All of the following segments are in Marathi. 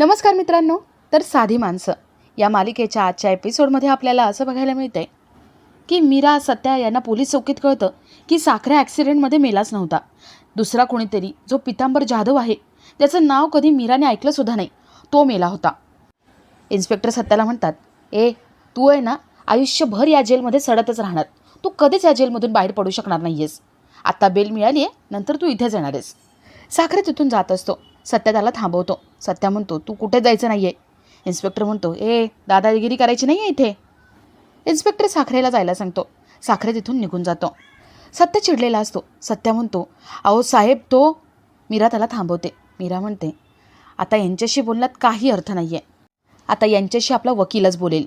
नमस्कार मित्रांनो तर साधी माणसं. या मालिकेच्या आजच्या एपिसोडमध्ये आपल्याला असं बघायला मिळतंय की मीरा सत्या यांना पोलीस चौकीत कळतं की साखऱ्या ॲक्सिडेंटमध्ये मेलाच नव्हता. दुसरा कोणीतरी जो पितांबर जाधव आहे त्याचं नाव कधी मीराने ऐकलं सुद्धा नाही तो मेला होता. इन्स्पेक्टर सत्याला म्हणतात ए तू आहे ना आयुष्यभर या जेलमध्ये सडतच राहणार. तू कधीच या जेलमधून बाहेर पडू शकणार नाही आहेस आत्ता बेल मिळाली आहे नंतर तू इथेच येणार आहेस साखरे तिथून जात असतो. सत्या त्याला थांबवतो. सत्या म्हणतो तू कुठे जायचं नाही आहे इन्स्पेक्टर म्हणतो ए दादागिरी करायची नाही आहे इथे. इन्स्पेक्टर साखरेला जायला सांगतो. साखरे तिथून निघून जातो. सत्य चिडलेला असतो. सत्या म्हणतो अहो साहेब तो मीरा त्याला थांबवते. मीरा म्हणते आता यांच्याशी बोलण्यात काही अर्थ नाही आहे आता यांच्याशी आपला वकीलच बोलेल.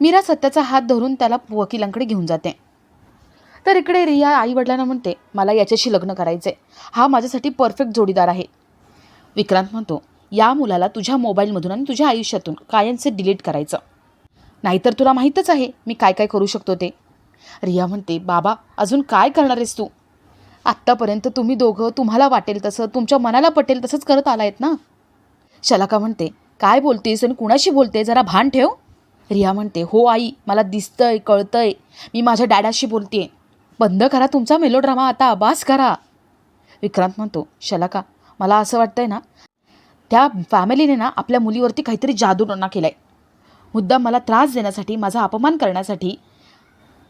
मीरा सत्याचा हात धरून त्याला वकिलांकडे घेऊन जाते. तर इकडे रिया आई वडिलांना म्हणते मला याच्याशी लग्न करायचं आहे हा माझ्यासाठी परफेक्ट जोडीदार आहे. विक्रांत म्हणतो या मुलाला तुझ्या मोबाईलमधून आणि तुझ्या आयुष्यातून कायमचे डिलीट करायचं. नाहीतर तुला माहीतच आहे मी काय काय करू शकतो ते. रिया म्हणते बाबा अजून काय करणार आहेस तू? आत्तापर्यंत तुम्ही दोघं तुम्हाला वाटेल तसं तुमच्या मनाला पटेल तसंच करत आलायत ना? शलाका म्हणते काय बोलतेस आणि कुणाशी बोलते जरा भान ठेव. रिया म्हणते हो आई मला दिसतंय कळतंय. मी माझ्या डॅडाशी बोलते बंद करा तुमचा मेलोड्रामा आता आभास करा. विक्रांत म्हणतो शलाका मला असं वाटतंय ना त्या फॅमिलीने ना आपल्या मुलीवरती काहीतरी जादूटोणा केला आहे मुद्दाम मला त्रास देण्यासाठी माझा अपमान करण्यासाठी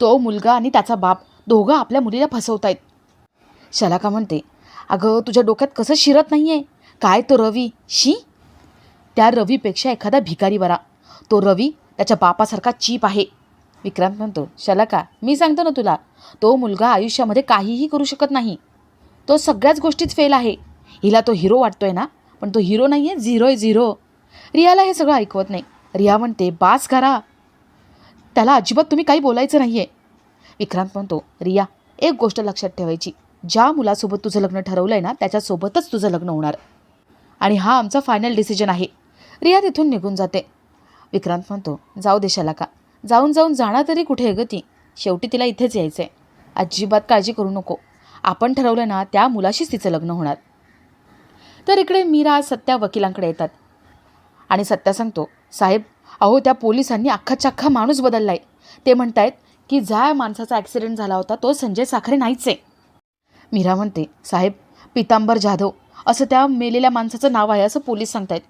तो मुलगा आणि त्याचा बाप दोघं आपल्या मुलीला फसवतायत. शलाका म्हणते अगं तुझ्या डोक्यात कसं शिरत नाही आहे काय तो रवी? शी? त्या रवीपेक्षा एखादा भिकारी बरा. तो रवी त्याच्या बापासारखा चीप आहे. विक्रांत म्हणतो शलाका मी सांगतो ना तुला तो मुलगा आयुष्यामध्ये काहीही करू शकत नाही. तो सगळ्याच गोष्टीत फेल आहे. हिला तो हिरो वाटतोय ना पण तो हिरो नाही आहे झिरो आहे झिरो रियाला हे सगळं ऐकवत नाही. रिया म्हणते बास करा. त्याला अजिबात तुम्ही काही बोलायचं नाही आहे विक्रांत म्हणतो रिया एक गोष्ट लक्षात ठेवायची. ज्या मुलासोबत तुझं लग्न ठरवलं आहे ना त्याच्यासोबतच तुझं लग्न होणार. आणि हा आमचा फायनल डिसिजन आहे. रिया तिथून निघून जाते. विक्रांत म्हणतो जाऊ देशाला का जाऊन जाऊन जाणार तरी कुठे आहे ग ती? शेवटी तिला इथेच यायचं आहे अजिबात काळजी करू नको. आपण ठरवलं ना त्या मुलाशीच तिचं लग्न होणार. तर इकडे मीरा सत्या वकिलांकडे येतात. आणि सत्या सांगतो साहेब अहो त्या पोलिसांनी अख्खाच्या अख्खा माणूस बदलला आहे ते म्हणतायत की ज्या माणसाचा ॲक्सिडेंट झाला होता तो संजय साखरे नाहीच आहे. मीरा म्हणते साहेब पितांबर जाधव असं त्या मेलेल्या माणसाचं नाव आहे असं पोलीस सांगतायत.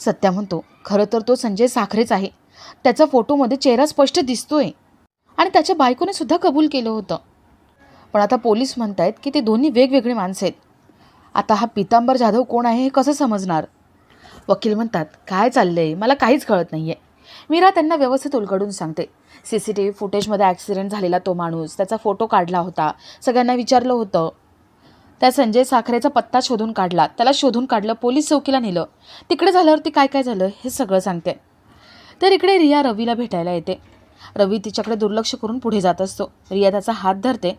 सत्या म्हणतो खरं तर तो संजय साखरेच आहे. त्याचा फोटोमध्ये चेहरा स्पष्ट दिसतोय. आणि त्याच्या बायकोने सुद्धा कबूल केलं होतं. पण आता पोलीस म्हणतायत की ते दोन्ही वेगवेगळी माणसं आहेत. आता हा पितांबर जाधव कोण आहे हे कसं समजणार? वकील म्हणतात काय चाललं आहे मला काहीच कळत नाही आहे मीरा त्यांना व्यवस्थित उलगडून सांगते. सी सी टी व्ही फुटेजमध्ये ॲक्सिडेंट झालेला तो माणूस त्याचा फोटो काढला होता. सगळ्यांना विचारलं होतं. त्या संजय साखरेचा पत्ता शोधून काढला. त्याला शोधून काढलं पोलीस चौकीला नेलं. तिकडे झाल्यावरती काय काय झालं हे सगळं सांगते. तर इकडे रिया रवीला भेटायला येते. रवी तिच्याकडे दुर्लक्ष करून पुढे जात असतो. रिया त्याचा हात धरते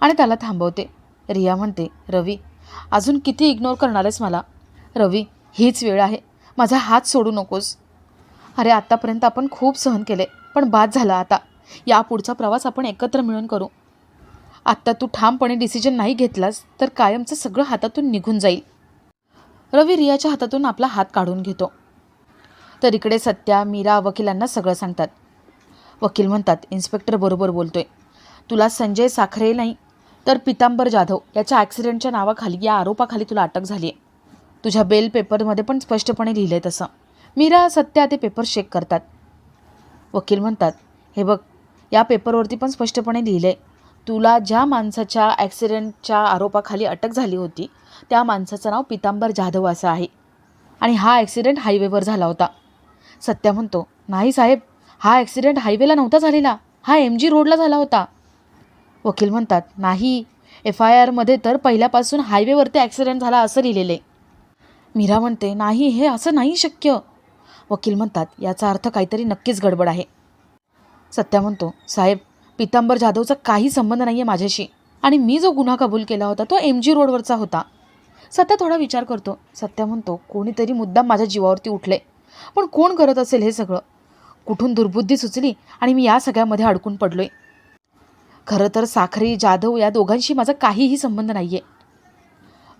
आणि त्याला थांबवते. रिया म्हणते रवी अजून किती इग्नोर करणार आहेस मला? रवी हीच वेळ आहे. माझा हात सोडू नकोस. अरे आत्तापर्यंत आपण खूप सहन केले पण बाद झाला आता. यापुढचा प्रवास आपण एकत्र मिळून करू. आत्ता तू ठामपणे डिसिजन नाही घेतलास तर कायमचं सगळं हातातून निघून जाईल. रवी रियाच्या हातातून आपला हात काढून घेतो. तर इकडे सत्या मीरा वकिलांना सगळं सांगतात. वकील म्हणतात इन्स्पेक्टर बरोबर बोलतोय. तुला संजय साखरे नाही तर पितांबर जाधव याच्या ॲक्सिडेंटच्या नावाखाली या आरोपाखाली तुला अटक झाली आहे तुझ्या बेल पेपरमध्ये पण स्पष्टपणे लिहिलं आहे तसं. मीरा सत्या ते पेपर चेक करतात. वकील म्हणतात हे बघ या पेपरवरती पण स्पष्टपणे लिहिलं आहे तुला ज्या माणसाच्या ॲक्सिडेंटच्या आरोपाखाली अटक झाली होती त्या माणसाचं नाव पितांबर जाधव असं आहे. आणि हा ॲक्सिडेंट हायवेवर झाला होता. सत्या म्हणतो नाही साहेब हा ॲक्सिडेंट हायवेला नव्हता झालेला. हा एम जी रोडला झाला होता. वकील म्हणतात नाही एफ आय आरमध्ये तर पहिल्यापासून हायवेवरती ॲक्सिडेंट झाला असं लिहिलेलं. आहे मीरा म्हणते नाही हे असं नाही शक्य. वकील म्हणतात याचा अर्थ काहीतरी नक्कीच गडबड आहे. सत्या म्हणतो साहेब पितांबर जाधवचा काही संबंध नाही आहे माझ्याशी आणि मी जो गुन्हा कबूल केला होता तो एम जी रोडवरचा होता. सत्या थोडा विचार करतो. सत्या म्हणतो कोणीतरी मुद्दाम माझ्या जीवावरती उठले. पण कोण करत असेल हे सगळं? कुठून दुर्बुद्धी सुचली आणि मी या सगळ्यामध्ये अडकून पडलोय. खरं तर साखरे जाधव या दोघांशी माझा काहीही संबंध नाही आहे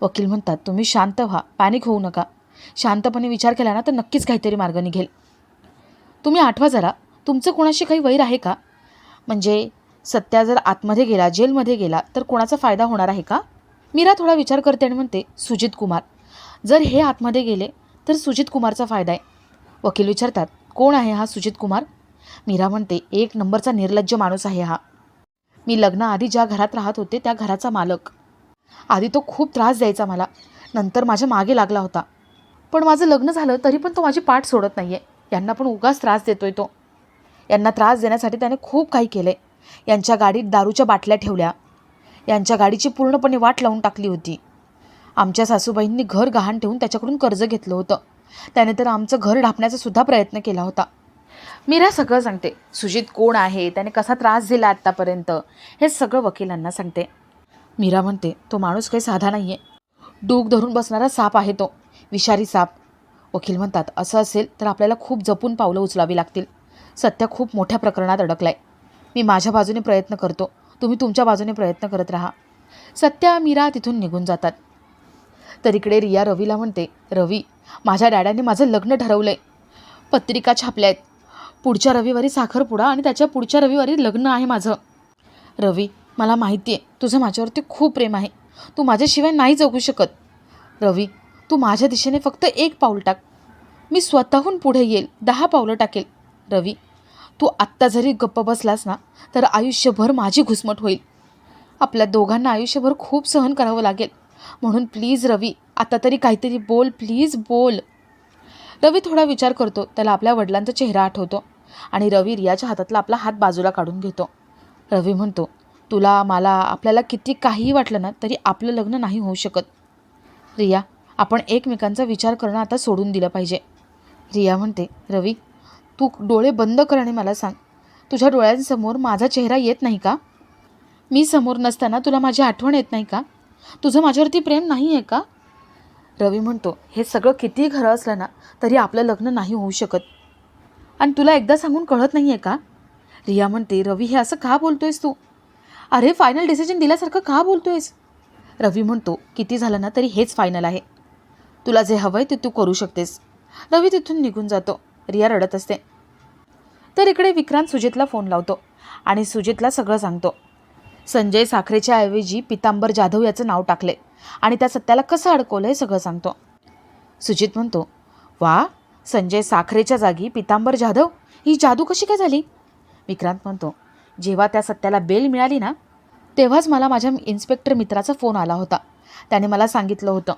वकील म्हणतात तुम्ही शांत व्हा पॅनिक होऊ नका. शांतपणे विचार केला ना तर नक्कीच काहीतरी मार्ग निघेल. तुम्ही आठवा जरा तुमचं कोणाशी काही वैर आहे का? म्हणजे सत्या जर आतमध्ये गेला जेलमध्ये गेला तर कोणाचा फायदा होणार आहे का? मीरा थोडा विचार करते आणि म्हणते सुजित कुमार. जर हे आतमध्ये गेले तर सुजित कुमारचा फायदा आहे. वकील विचारतात कोण आहे हा सुजित कुमार? मीरा म्हणते एक नंबरचा निर्लज्ज माणूस आहे हा. मी लग्नाआधी ज्या घरात राहत होते त्या घराचा मालक. आधी तो खूप त्रास द्यायचा मला. नंतर माझ्या मागे लागला होता. पण माझं लग्न झालं तरी पण तो माझी पाठ सोडत नाही आहे यांना पण उगाच त्रास देतोय तो. यांना त्रास देण्यासाठी त्याने खूप काही केलं. आहे यांच्या गाडीत दारूच्या बाटल्या ठेवल्या. यांच्या गाडीची पूर्णपणे वाट लावून टाकली होती. आमच्या सासूबाईंनी घर गहाण ठेवून त्याच्याकडून कर्ज घेतलं होतं. त्याने तर आमचं घर ढापण्याचा सुद्धा प्रयत्न केला होता. मीरा सगळं सांगते. सुजित कोण आहे? त्याने कसा त्रास दिला आत्तापर्यंत? हे सगळं वकिलांना सांगते. मीरा म्हणते तो माणूस काही साधा नाही आहे डूक धरून बसणारा साप आहे तो. विषारी साप. वकील म्हणतात असं असेल तर आपल्याला खूप जपून पावलं उचलावी लागतील. सत्य खूप मोठ्या प्रकरणात अडकलाय. मी माझ्या बाजूने प्रयत्न करतो. तुम्ही तुमच्या बाजूने प्रयत्न करत राहा. सत्या मीरा तिथून निघून जातात. तर इकडे रिया रवीला म्हणते रवी माझ्या डॅडाने माझं लग्न ठरवलं आहे पत्रिका छापल्या आहेत पुढच्या रविवारी साखरपुडा आणि त्याच्या पुढच्या रविवारी लग्न आहे माझं. रवी मला माहिती आहे तुझं माझ्यावरती खूप प्रेम आहे. तू माझ्याशिवाय नाही जगू शकत. रवी तू माझ्या दिशेने फक्त एक पाऊल टाक. मी स्वतःहून पुढे येईल दहा पावलं टाकेल. रवी तू आत्ता जरी गप्प बसलास ना तर आयुष्यभर माझी घुसमट होईल. आपल्या दोघांना आयुष्यभर खूप सहन करावं लागेल. म्हणून प्लीज रवी आता तरी काहीतरी बोल प्लीज बोल. रवी थोडा विचार करतो त्याला आपल्या वडिलांचा चेहरा आठवतो. आणि रवी रियाच्या हातातला आपला हात बाजूला काढून घेतो. रवी म्हणतो तुला मला आपल्याला किती काहीही वाटलं ना तरी आपलं लग्न नाही होऊ शकत. रिया आपण एकमेकांचा विचार करणं आता सोडून दिलं पाहिजे. रिया म्हणते रवी तू डोळे बंद कर आणि मला सांग. तुझ्या डोळ्यांसमोर माझा चेहरा येत नाही का? मी समोर नसताना तुला माझी आठवण येत नाही का? तुझं माझ्यावरती प्रेम नाही आहे का? रवी म्हणतो हे सगळं किती खरं असलं ना तरी आपलं लग्न नाही होऊ शकत. आणि तुला एकदा सांगून कळत नाही आहे का? रिया म्हणते रवी हे असं का बोलतोयस तू? अरे फायनल डिसिजन दिल्यासारखं का बोलतोयस? रवी म्हणतो किती झालं ना तरी हेच फायनल आहे. तुला जे हवं आहे ते तू करू शकतेस. रवी तिथून निघून जातो. रिया रडत असते. तर इकडे विक्रांत सुजितला फोन लावतो आणि सुजितला सगळं सांगतो. संजय साखरेच्या ऐवजी पितांबर जाधव याचं नाव टाकले आणि त्या सत्याला कसं अडकवलं हे सगळं सांगतो. सुजित म्हणतो वा संजय साखरेच्या जागी पितांबर जाधव ही जादू कशी काय झाली? विक्रांत म्हणतो जेव्हा त्या सत्याला बेल मिळाली ना तेव्हाच मला माझ्या इन्स्पेक्टर मित्राचा फोन आला होता. त्याने मला सांगितलं होतं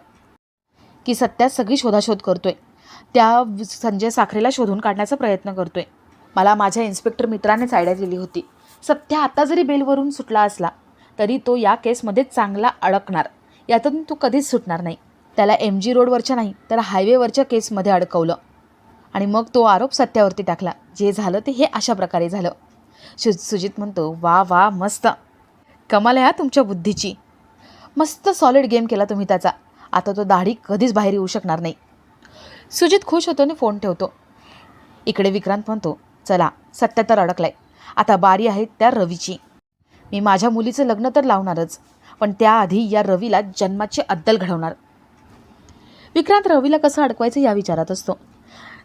की सत्या सगळी शोधाशोध करतोय. त्या संजय साखरेला शोधून काढण्याचा प्रयत्न करतोय. मला माझ्या इन्स्पेक्टर मित्रानेच आयडिया दिली होती. सत्या आता जरी बेलवरून सुटला असला तरी तो या केसमध्ये चांगला अडकणार. यातून तो कधीच सुटणार नाही. त्याला एम जी रोडवरच्या नाही तर हायवेवरच्या केसमध्ये अडकवलं. आणि मग तो आरोप सत्यावरती टाकला. जे झालं ते हे अशा प्रकारे झालं. सु सुजित म्हणतो वा वा मस्त. कमाल आहे तुमच्या बुद्धीची. मस्त सॉलिड गेम केला तुम्ही त्याचा. आता तो दाढी कधीच बाहेर येऊ शकणार नाही. सुजित खुश होतो आणि फोन ठेवतो. इकडे विक्रांत म्हणतो चला सत्या तर अडकलाय. आता बारी आहे त्या रवीची. मी माझ्या मुलीचं लग्न तर लावणारच पण त्याआधी या रवीला जन्माची अद्दल घडवणार. विक्रांत रवीला कसं अडकवायचं या विचारात असतो.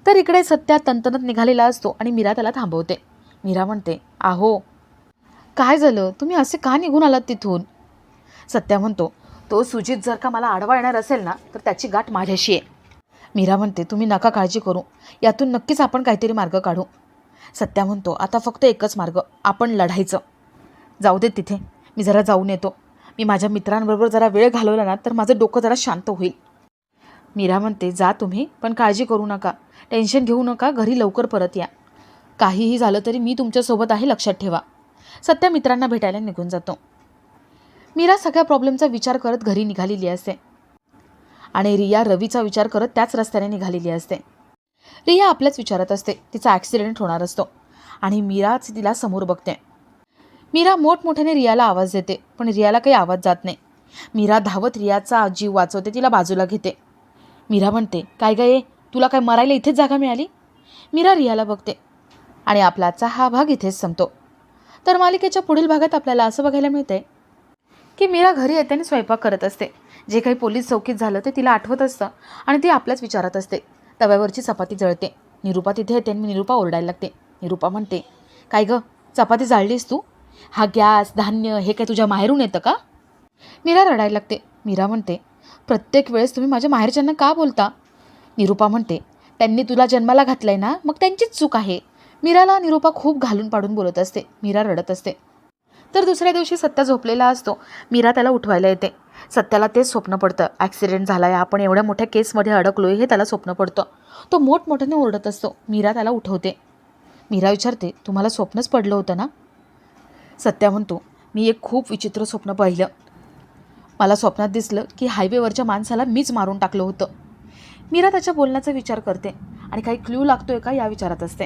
तर इकडे सत्या तंतनत निघालेला असतो आणि मीरा त्याला थांबवते. मीरा म्हणते आहो काय झालं? तुम्ही असे का निघून आलात तिथून? सत्या म्हणतो तो सुजित जर का मला आडवा येणार असेल ना तर त्याची गाठ माझ्याशी आहे. मीरा म्हणते तुम्ही नका काळजी करू. यातून नक्कीच आपण काहीतरी मार्ग काढू. सत्या म्हणतो आता फक्त एकच मार्ग आपण लढायचं. जाऊ दे तिथे. मी जरा जाऊन येतो. मी माझ्या मित्रांबरोबर जरा वेळ घालवला ना तर माझं डोकं जरा शांत होईल. मीरा म्हणते जा तुम्ही पण काळजी करू नका. टेन्शन घेऊ नका घरी लवकर परत या. काहीही झालं तरी मी तुमच्यासोबत आहे लक्षात ठेवा. सत्या मित्रांना भेटायला निघून जातो. मीरा सगळ्या प्रॉब्लेमचा विचार करत घरी निघालेली असते. आणि रिया रवीचा विचार करत त्याच रस्त्याने निघालेली असते. रिया आपल्याच विचारत असते तिचा ॲक्सिडेंट होणार असतो. आणि मीराच तिला समोर बघते. मीरा मोठमोठ्याने रियाला आवाज देते पण रियाला काही आवाज जात नाही. मीरा धावत रियाचा जीव वाचवते तिला बाजूला घेते. मीरा म्हणते काय काय तुला काय मरायला इथेच जागा मिळाली? मीरा रियाला बघते आणि आपलाचा हा भाग इथेच संपतो. तर मालिकेच्या पुढील भागात आपल्याला असं बघायला मिळतंय की मीरा घरी येते आणि स्वयंपाक करत असते. जे काही पोलीस चौकीत झालं ते तिला आठवत असतं आणि ती आपल्याच विचारत असते. तव्यावरची चपाती जळते. निरूपा तिथे येते आणि निरूपा ओरडायला लागते. निरूपा म्हणते काय गं? चपाती जाळलीस तू? हा गॅस धान्य हे काय तुझ्या माहेरून येतं का? मीरा रडायला लागते. मीरा म्हणते प्रत्येक वेळेस तुम्ही माझ्या माहेरच्यांना का बोलता? निरूपा म्हणते त्यांनी तुला जन्माला घातलंय ना मग त्यांचीच चूक आहे. मीराला निरूपा खूप घालून पाडून बोलत असते. मीरा रडत असते. तर दुसऱ्या दिवशी सत्या झोपलेला असतो. मीरा त्याला उठवायला येते. सत्याला तेच स्वप्न पडतं. ॲक्सिडेंट झाला आहे आपण एवढ्या मोठ्या केसमध्ये अडकलो आहे हे त्याला स्वप्न पडतं. तो मोठमोठ्याने ओरडत असतो. मीरा त्याला उठवते. मीरा विचारते तुम्हाला स्वप्नच पडलं होतं ना? सत्या म्हणतो मी एक खूप विचित्र स्वप्न पाहिलं. मला स्वप्नात दिसलं की हायवेवरच्या माणसाला मीच मारून टाकलं होतं. मीरा त्याच्या बोलण्याचा विचार करते आणि काही क्ल्यू लागतोय का या विचारात असते.